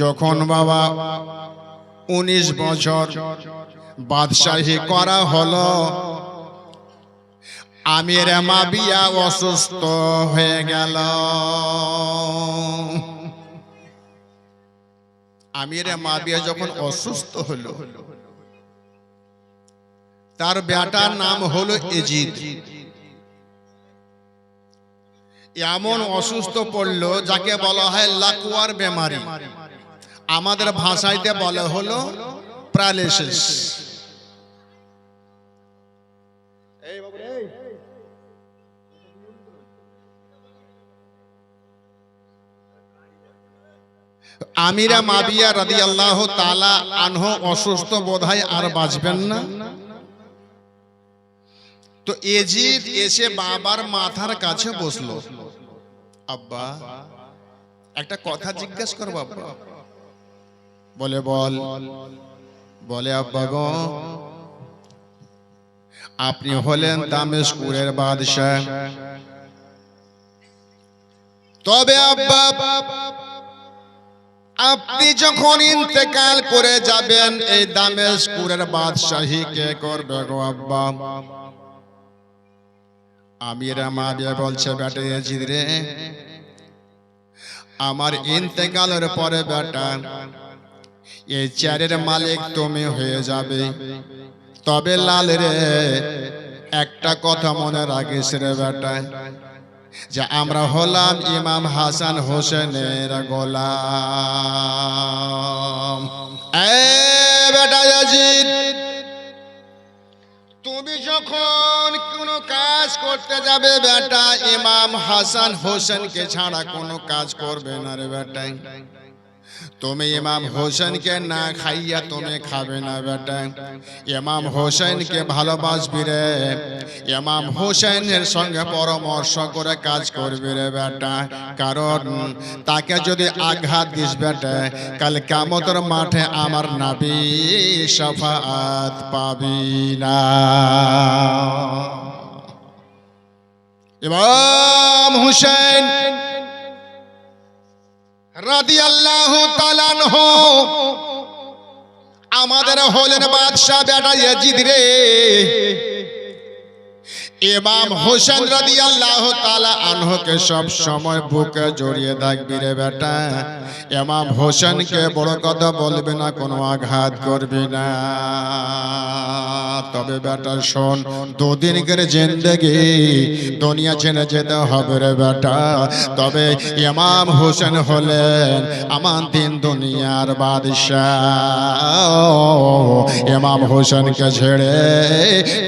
যখন বাবা উনিশ বছর বাদশাহী করা হলো, আমির মাবিয়া অসুস্থ হয়ে গেল। আমির মাবিয়া যখন অসুস্থ হলো, তার বেটার নাম হলো এজিদ। এমন অসুস্থ পড়ল যাকে বলা হয় লাকুয়ার বেমারি। আমাদের ভাষাইতে বলা হলো প্যারালিসিস আমিরা মাবিয়া রাদি আল্লাহ তালা আনহ অসুস্থ বোধহয় আর বাঁচবেন না। তো এজিদ এসে বাবার মাথার কাছে বসল। আব্বা, একটা কথা জিজ্ঞেস কর বাবা বলে, বল। বলে, আব্বা গো, আপনি হলেন দামেশকুরের বাদশাহ। তবে আব্বা, আপনি যখন ইন্তেকাল করে যাবেন, এই দামেশকুরের বাদশাহী কে করবে গো আব্বা? আমিরা মাবিয়া বলছে বেটা এজিদ রে আমার ইন্তেকালের পরে বেটা এই চেয়ারের মালিক তুমি হয়ে যাবে। তবে লাল রে একটা কথা মনে রাখিস রে বেটা যে আমরা হলাম ইমাম হাসান হোসেনের গোলাম। এ বেটা ইয়াজিদ তুমি যখন কোনো কাজ করতে যাবে বেটা, ইমাম হাসান হোসেনকে ছাড়া কোনো কাজ করবে না রে বেটা। তুমি ইমাম হোসেনকে না খাইয়া তুমি খাবে না বেটা। ইমাম হোসেনকে ভালোবাসবি রে। ইমাম হোসেনের সঙ্গে পরামর্শ করে কাজ করবি রে বেটা। কারণ তাকে যদি আঘাত দিস বেটা, কাল কামতর মাঠে আমার নাবি সফাত পাবি না। ইমাম হুসেন রাদি আল্লাহ তালানহ আমাদের হলেন বাদশাহ বেটা ইয়াজিদ রে। ইমাম হোসেন রাদি আল্লাহ তালা আনহুকে সব সময় বুকে জড়িয়ে থাকবি রে বেটা ইমাম হোসেনকে বড় কথা বলবি না কোনো আঘাত করবি না। তবে বেটা শোন দুদিন করে জিন্দগি দুনিয়া ছেড়ে যেতে হবে রে বেটা। তবে ইমাম হোসেন হলেন আমার দিন দুনিয়ার বাদশাহ। ইমাম হোসেনকে ছেড়ে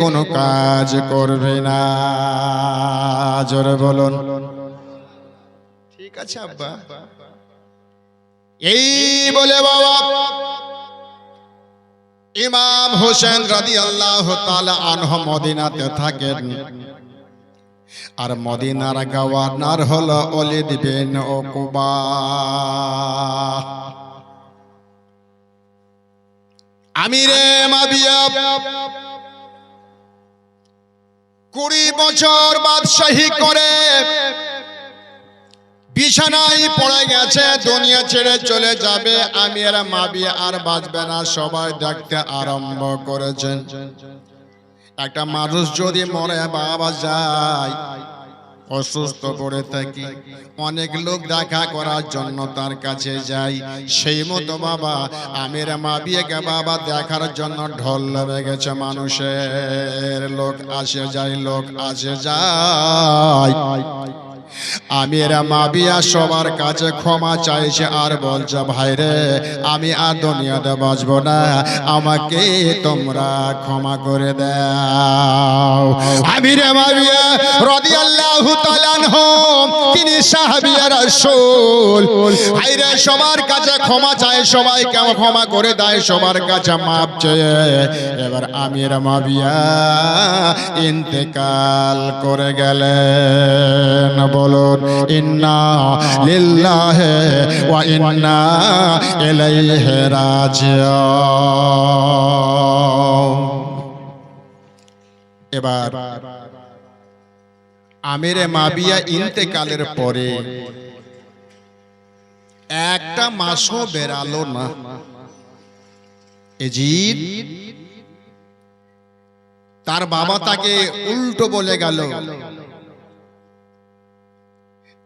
কোনো কাজ করবে না, জোরে বলুন। ঠিক আছে, আব্বা। এই বলে বাবা, ইমাম হোসেন রাদি আল্লাহ আনহ মদিনাতে থাকেন। আর মদিনার গভর্নর হলো অলিদ বিন ওকুবা আমিরে মাবিয়া কুড়ি বছর বাদশাহী করে। বিছানায় পড়ে গেছে, দুনিয়া ছেড়ে চলে যাবে। আমি আর মাবি আর বাঁচবে না, সবাই দেখতে আরম্ভ করেছেন। একটা মানুষ যদি মরে বাবা যায় অসুস্থ পড়ে থাকি। অনেক লোক দেখা করার জন্য তার কাছে যাই। সেই মতো বাবা, আমের মাবিয়াকে বাবা দেখার জন্য ঢল লেগে গেছে মানুষের। লোক আসে যায়, লোক আসে যায়। আমির মাবিয়া সবার কাছে ক্ষমা চাইছে আর বলছে, ভাই রে, আমি আর দুনিয়াতে বাঁচবো না। আমাকে তোমরা ক্ষমা করে দাও। আমির মাবিয়া আনহু তিনি সবার কাছে ক্ষমা চায় সবাই কেমন ক্ষমা করে দেয়, সবার কাছে মাপ চেয়ে। এবার আমির মাবিয়া ইন্তেকাল করে গেলেন, বলুন, ইন্না লিল্লাহি ওয়া ইন্না ইলাইহি রাজিউন। এবার আমিরে মাবিয়া ইন্তেকালের পরে। একটা মাসও বেরালো না। এজিদ তার বাবা তাকে উল্টো বলে গেল।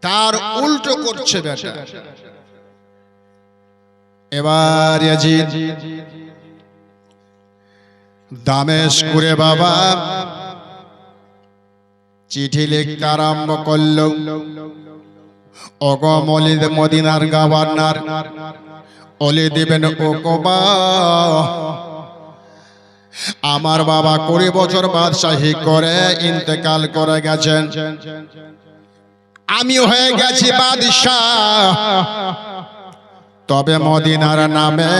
তার উল্টো করছে বেটা এবার ইয়াজিদ দামেশ করে বাবা। চিঠি লিখতে আরম্ভ করল। অগমলিদ মদিনার গভর্নর অলি দিবেন আমার বাবা কুড়ি বছর বাদশাহী করে ইন্তেকাল করে গেছেন। আমি হয়ে গেছি বাদশাহ। তবে মদিনার নামে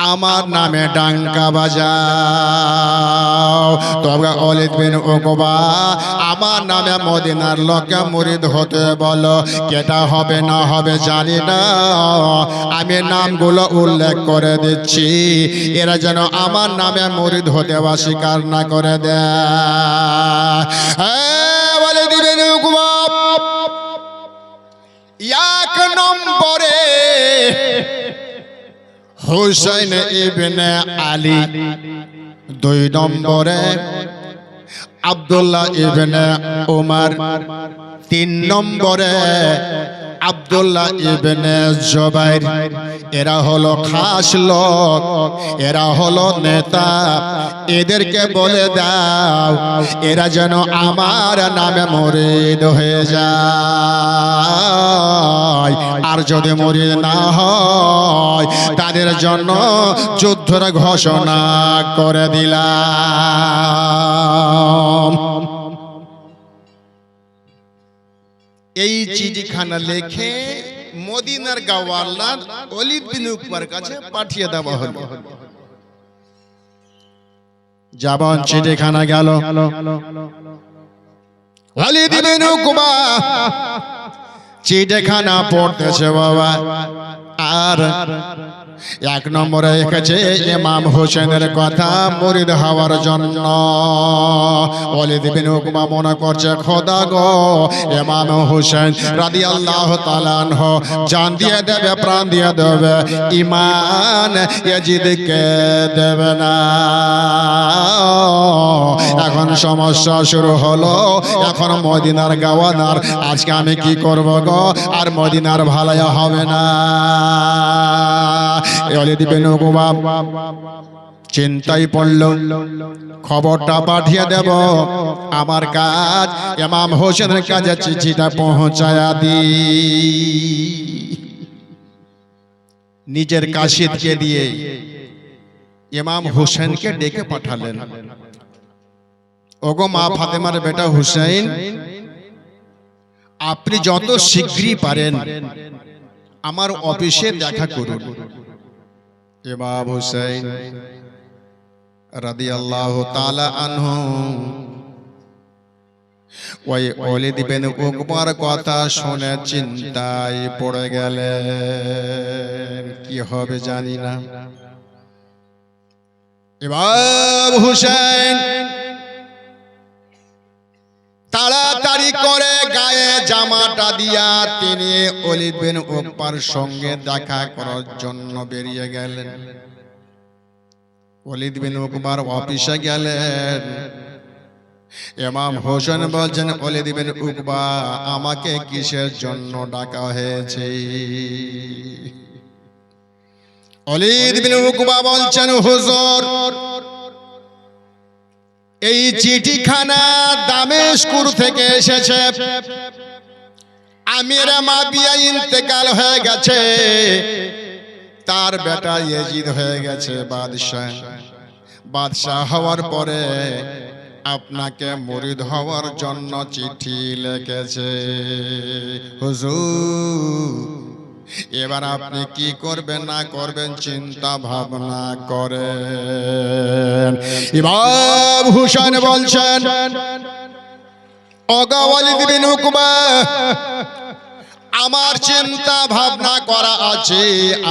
আমার নামে ডাঙ্কা বাজাও। তবে অলিদ বিন ওকবা আমার নামে মদিনার লোকে মুরিদ হতে বলো। কেটা হবে না হবে জানি না। আমি নামগুলো উল্লেখ করে দিচ্ছি। এরা যেন আমার নামে মুরিদ হতে বা স্বীকার না করে দেয় হ্যাঁ, অলিদ বিন ওকবা এক নম্বরে হুসাইন ইবনে আলী। দুই নম্বরে আব্দুল্লাহ ইবনে উমার। তিন নম্বরে আব্দুল্লাহ ইবনে জুবাইর। এরা হলো খাস লোক, এরা হলো নেতা। এদেরকে বলে দাও, এরা যেন আমার নামে মরিদ হয়ে যায়। আর যদি মরিদ না হয়, তাদের জন্য যুদ্ধের ঘোষণা করে দিলাম। এই চিঠিখানা লেখে মদিনার গাওয়াল্লার অলিদ বিন উকবার কাছে পাঠিয়ে দেওয়া হলো। যাবন চিঠিখানা গেল। অলিদ বিন উকবা চিঠিখানা পড়তেছে বাবা। আর এক নম্বরে এসেছে ইমাম হোসেনের কথা মরিদ হওয়ার জন্য। অলিদ উকবা মনে করছে, খোদা গো, ইমাম হোসেন রাদিয়াল্লাহু তাআলা আনহু, জান দিয়ে দেবে, প্রাণ দিয়ে দেবে ইমান ইয়াজিদকে দেবে না? এখন সমস্যা শুরু হলো, এখন মদিনার গাওয়ানার, আজকে আমি কি করব গো? আর মদিনার ভালাই হবে না। চিন্তাই পড়ল, খবরটা পাঠিয়ে দেব। আমার কাজ, ইমাম হোসেনের কাছে চিঠিটা পৌঁছায়া দি। নিজের কাশিদকে দিয়ে ইমাম হোসেনকে ডেকে পাঠালেন। ওগো মা ফাতেমার বেটা হুসেন আপনি যত শীঘ্রই পারেন, আমার অফিসে দেখা করুন। ইমাম হুসাইন আল্লাহ তালা আনহু। ওই অলি দিবেন উকবার কথা শুনে চিন্তায় পড়ে গেলে কি হবে জানি না। ইমাম হুসাইন দিয়া তিনি অলিদ বিন উকবার সঙ্গে দেখা করার জন্য বেরিয়ে গেলেন। অলিদ বিন উকবার অফিসে গেলেন। ইমাম হোসেন বলছেন, অলিদ বিন উকবা আমাকে কিসের জন্য ডাকা হয়েছে? অলিদ বিন উকবা বলছেন, হুজুর, এই চিঠিখানা দামেশকুর থেকে এসেছে। আমির মাবিয়া ইন্তেকাল হয়ে গেছে। তার বেটা ইয়েজিদ হয়ে গেছে বাদশাহ। বাদশাহ হওয়ার পরে আপনাকে মরিদ হওয়ার জন্য চিঠি লিখেছে। হুজুর, এবার আপনি কি করবেন না করবেন চিন্তা ভাবনা করেন। ইমাম বলছেন অগাওয়ালিদ বিন উকবা আমার চিন্তা ভাবনা করা আছে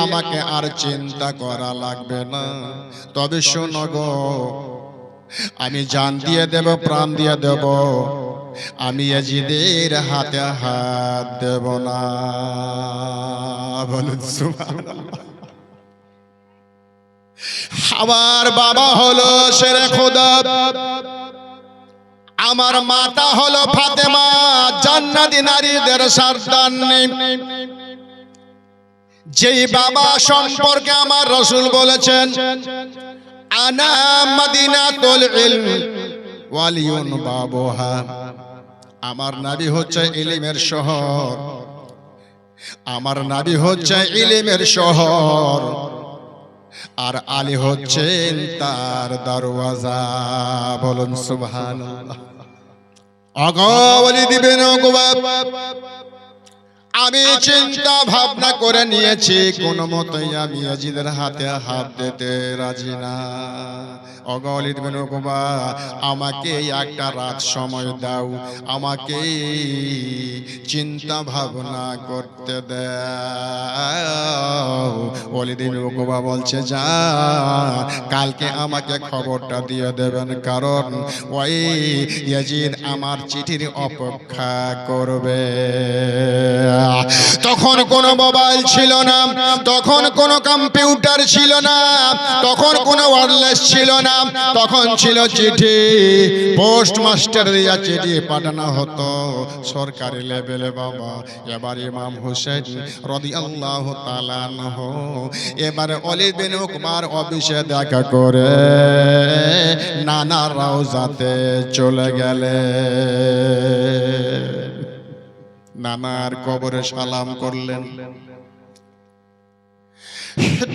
আমাকে আর চিন্তা করা লাগবে না। তবে শোনো গো আমি জান দিয়ে দেব প্রাণ দিয়ে দেব। আমি ইয়াজিদের হাতে হাত দেব না। বলুন আমার বাবা হলো শেরে খোদা আমার মাতা হলো ফাতেমা। জান্নাতি নারীদের সর্দার যেই বাবা সম্পর্কে আমার রসুল বলেছেন, আনা মদিনাতুল ইলম ওয়ালিউন বাবুহা। আমার নাবি হচ্ছে ইলিমের শহর। আমার নাবি হচ্ছে ইলিমের শহর। আর আলী হচ্ছেন তার দরওয়াজা। বলুন, সুবহানাল্লাহ। Agua, olive, bien, oco, papá. আমি চিন্তা ভাবনা করে নিয়েছি কোন মতই আমি আজিদের হাতে হাত দিতে রাজি না। অগলিত বেনুকুবা আমাকে একটা রাত সময় দাও আমাকে চিন্তা ভাবনা করতে দাও। অলিদিন বেনুকুবা বলছে যা কালকে আমাকে খবরটা দিয়ে দেবেন কারণ ওই ইয়াজিদ আমার চিঠির অপেক্ষা করবে। তখন কোনো মোবাইল ছিল না, তখন কোনো কম্পিউটার ছিল না, তখন কোনো ওয়ারলেস ছিল না, তখন ছিল চিঠি। পোস্ট মাস্টার দিয়া চিঠি পাঠানো হতো। সরকারি লেভেলে বাবা, এবার ইমাম হোসেন রদি আল্লাহ এবারে অলি বিন কুমার অফিসে দেখা করে নানা রাউজাতে চলে গেলে। নানার কবরে সালাম করলেন।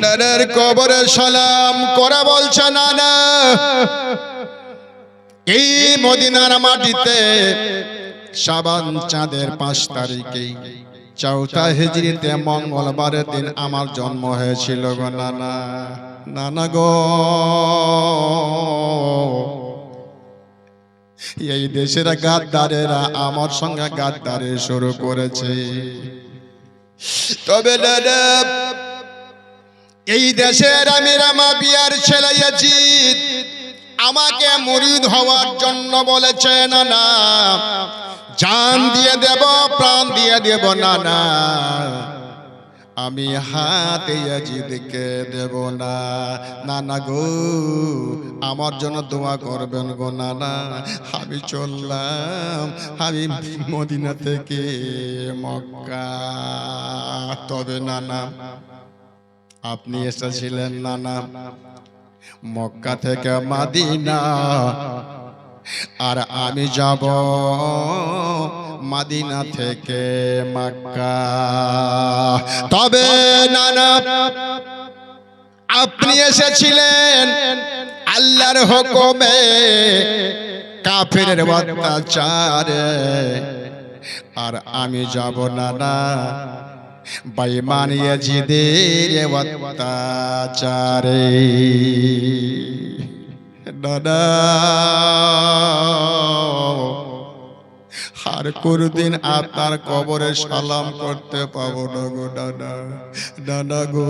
নানার কবরে সালাম করা বলছে নানা। এই মদিনার মাটিতে সাবান চাঁদের পাঁচ তারিখে চৌথা হিজড়িতে মঙ্গলবারের দিন আমার জন্ম হয়েছিল গো নানা। নানা গো। এই দেশের গাদ্দারেরা আমার সঙ্গে গাদ্দারে শুরু করেছে। তবে এই দেশের আমি রামা বিয়ার ছেলে ইয়াজিদ, আমাকে মুরিদ হওয়ার জন্য বলেছে, না না, জান দিয়ে দেব, প্রাণ দিয়ে দেব, না না। আমি হাত ইয়াজিদকে দেব না। নানা গো, আমার জন্য দোয়া করবেন গো নানা। আমি চললাম, আমি মদিনা থেকে মক্কা। তবে নানা, আপনি এসেছিলেন নানা। মক্কা থেকে মাদিনা আর আমি যাব মাদিনা থেকে মাক্কা। তবে নানা, আপনি এসেছিলেন আল্লাহর হুকুমে কাফের অত্যাচারে। আর আমি যাব নানা বেঈমান ইয়াজিদের অত্যাচারে। দাদা। আর কোনদিন আপনার কবরে সালাম করতে পাবো না গো দাদা। দাদা গো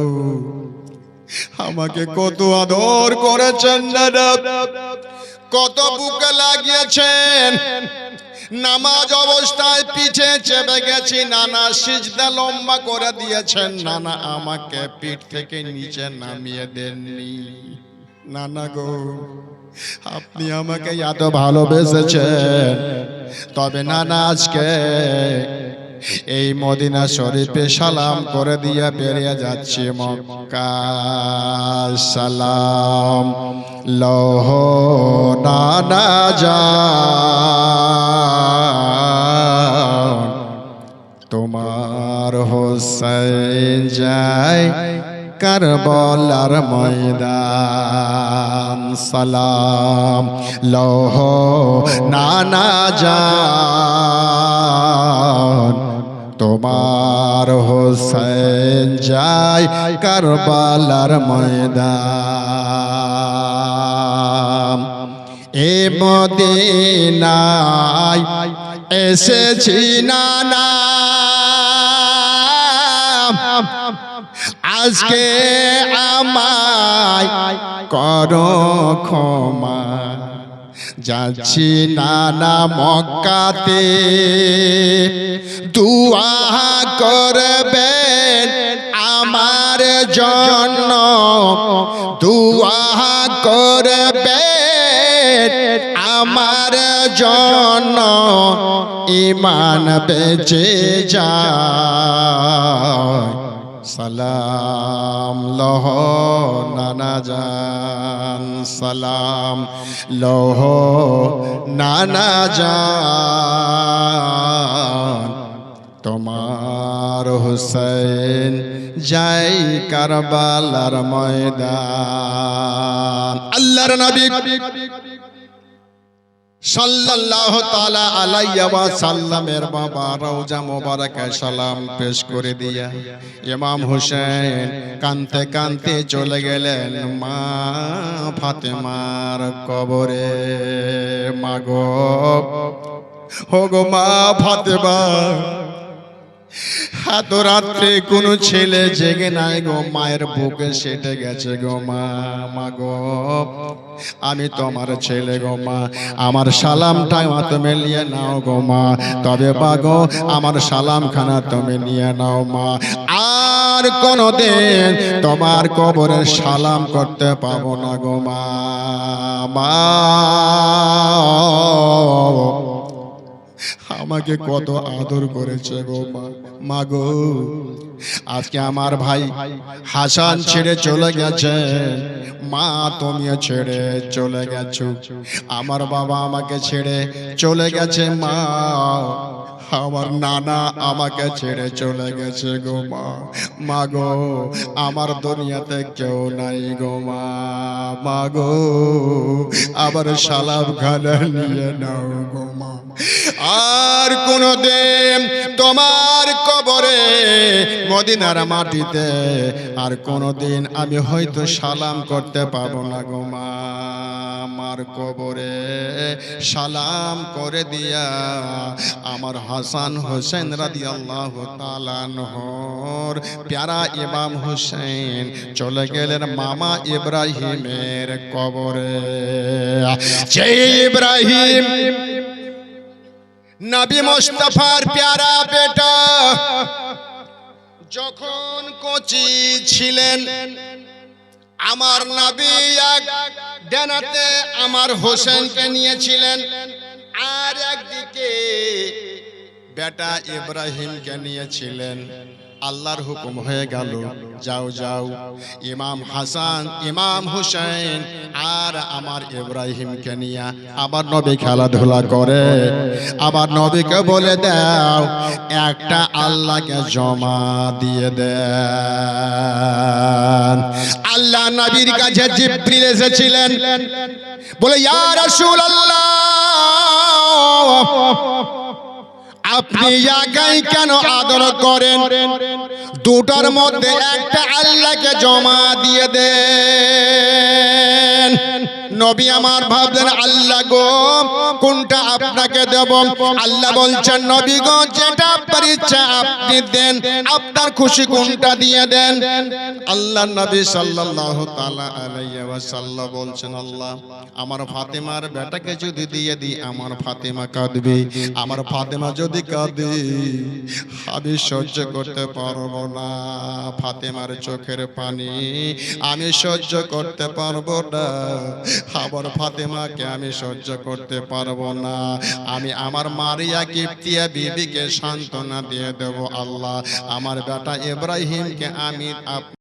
আমাকে কত আদর করেছেন দাদা। কত বুকে লাগিয়েছেন। নামাজ অবস্থায় পিঠে চেপে গেছি নানা সিজদা লম্বা করে দিয়েছেন। নানা আমাকে পিঠ থেকে নিচে নামিয়ে দেননি। নানা গো আপনি আমাকে এত ভালোবেসেছেন। তবে নানা আজকে এই মদিনা শরীফে সালাম করে দিয়ে বেরিয়ে যাচ্ছি মক্কা। সালাম লহ নানা যা তোমার হোসেন যায় কারবলার ময়দান। সালাম। লহ, নানা যান তোমার হোসেন যায় কারবালার ময়দান। এ মদিনায় এসেছি নানা। আজকে আমায় করো ক্ষমা। যাচ্ছি নানা মক্কাতে। দুয়া করবেন আমার জন্য। দুয়া করবেন আমার জন্য। ইমান বেঁচে যায়। সালাম লহ নানা জান, সালাম লহ নানা জান। তোমার হুসেন যাই কারবালার ময়দান। আল্লাহর নবী সাল্লাল্লাহু তাআলা আলাইহি সাল্লামের বাবা রওজা মোবারকে সালাম পেশ করে দিয়া ইমাম হোসেন কানতে কানতে চলে গেলেন, মা ফাতেমার কবরে মাগো হোগো মা ফাতেমা এত রাত্রে কোনো ছেলে জেগে নাই গো, মায়ের বুকে সেটে গেছে গো মা গো। আমি তোমার ছেলে গো মা, আমার সালামটা তুমি নিয়ে নাও গো মা। তবে বাগো আমার সালাম খানা তুমি নিয়ে নাও মা। আর কোনদিন তোমার কবরে সালাম করতে পাবো না গো মা মা। আমাকে কত আদর করেছে গো মা। গো, আজকে আমার ভাই হাসান ছেড়ে চলে গেছে। মা, তুমিও ছেড়ে চলে গেছো। আমার বাবা আমাকে ছেড়ে চলে গেছে, মা। আমার নানা আমাকে ছেড়ে চলে গেছে গো মা। মা। গো আমার দুনিয়াতে কেউ নাই গো মা। মা। গো আবার সালাম খানা নিয়ে নাও গো মা। আর কোনদিন তোমার কবরে মদিনার মাটিতে আর কোনদিন আমি হয়তো সালাম করতে পারব না গো মা। আমার কবরে সালাম করে দিয়া আমার হাসান হোসেন রাদি আল্লাহ তালানহর প্যারা ইমাম হোসেন চলে গেলেন মামা ইব্রাহিমের কবরে। যে ইব্রাহিম, নবী মোস্তফার প্যারা বেটা, যখন কোচি ছিলেন, আমার নবী এক ডানাতে আমার হোসেনকে নিয়েছিলেন। আর একদিকে বেটা ইব্রাহিমকে নিয়েছিলেন। আল্লাহর হুকুম হয়ে গেল, যাও যাও। ইমাম হাসান, ইমাম হুসেন আর আমার ইব্রাহিমকে নিয়ে আবার নবী খেলাধুলা করে। আবার নবীকে বলে দাও, একটা আল্লাহকে জমা দিয়ে দেন। আল্লাহ নবীর কাছে জিব্রিল এসেছিলেন। বলে, ইয়া রাসূলুল্লাহ আপনি ইয়াকাই কেন আদর করেন? দুটার মধ্যে একটা আল্লাহকে জমা দিয়ে দেন। নবী আমার ভাবলেন, আল্লাহ গো, কোনটা আপনাকে দেব? আল্লাহ বলছেন, নবী গো, যেটা ইচ্ছা আপনি দেন, আপনার খুশি কোনটা দিয়ে দেন? আল্লাহ নবী সাল্লাল্লাহু তাআলা আলাইহি ওয়াসাল্লাম বলছেন, আল্লাহ, আমার ফাতেমার বেটাকে যদি দিয়ে দিই, আমার ফাতেমা কাঁদবে। আমার ফাতেমা যদি কাঁদে, আমি সহ্য করতে পারব না। ফাতেমার চোখের পানি আমি সহ্য করতে পারব না। আমার ফাতেমাকে আমি সহ্য করতে পারব না। আমি আমার মারিয়া কিপ্তিয়া বিবিকে সান্ত্বনা দিয়ে দেব আল্লাহ। আমার বেটা ইব্রাহিমকে আমি